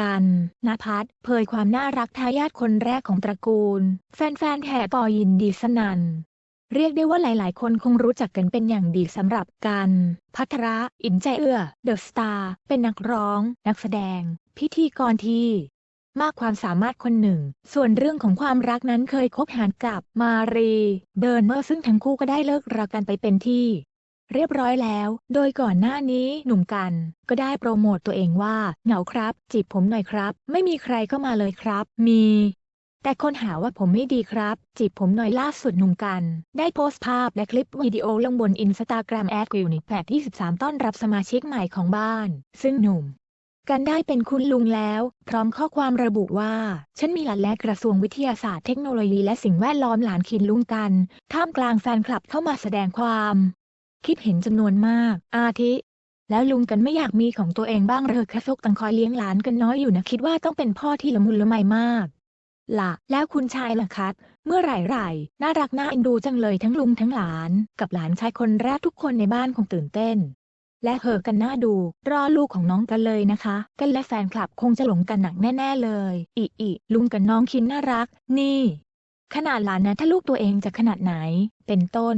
กันนภัสเผยความน่ารักทายาทคนแรกของตระกูล แฟนๆแห่ปอยินดีสนัน่นเรียกได้ว่าหลายๆ คนคงรู้จักกันเป็นอย่างดีสำหรับกัน พัทระ อินใจเอื้อ เดอะสตาร์ เป็นนักร้อง นักแสดง พิธีกรที่ มากความสามารถคนหนึ่ง ส่วนเรื่องของความรักนั้นเคยคบหากับมารี เบิร์นเมอร์ซึ่งทั้งคู่ก็ได้เลิกรากันไปเป็นที่ เรียบร้อยแล้ว โดยก่อนหน้านี้หนุ่มกัน ก็ได้โปรโมตตัวเองว่า เหงาครับ จีบผมหน่อยครับ ไม่มีใครก็มาเลยครับ มี แต่คนหาว่าผมไม่ดีครับ จีบผมหน่อยล่าสุดหนุ่มกัน ได้โพสต์ภาพและคลิปวิดีโอลงบนอินสตาแกรมแอดกิวนิแพดที่13 ต้อนรับสมาชิกใหม่ของบ้าน ซึ่งหนุ่มกันได้เป็นคุณลุงแล้ว พร้อมข้อความระบุว่า ฉันมีหลานและกระทรวงวิทยาศาสตร์เทคโนโลยีและสิ่งแวดล้อมหลานคินลุงกัน ท่ามกลางแฟนคลับเข้ามาแสดงความ คิดเห็นจำนวนมาก อาทิ แล้วลุงกันไม่อยากมีของตัวเองบ้างเหรอคะซกตังคอยเลี้ยงหลานกันน้อยอยู่นะคิดว่าต้องเป็นพ่อที่ละมุนละไมมากล่ะแล้วคุณชายล่ะครับเมื่อไหร่ไหร่น่ารักน่าเอ็นดูจังเลยทั้งลุงทั้งหลาน กับหลานชายคนแรกทุกคนในบ้านคงตื่นเต้น และเหอกันน่าดู รอลูกของน้องกันเลยนะคะ กันและแฟนคลับคงจะหลงกันหนักแน่ ๆ เลย อีอีลุงกับน้องคินน่ารัก นี่ ขนาดหลานนะถ้าลูกตัวเองจะขนาดไหน เป็นต้น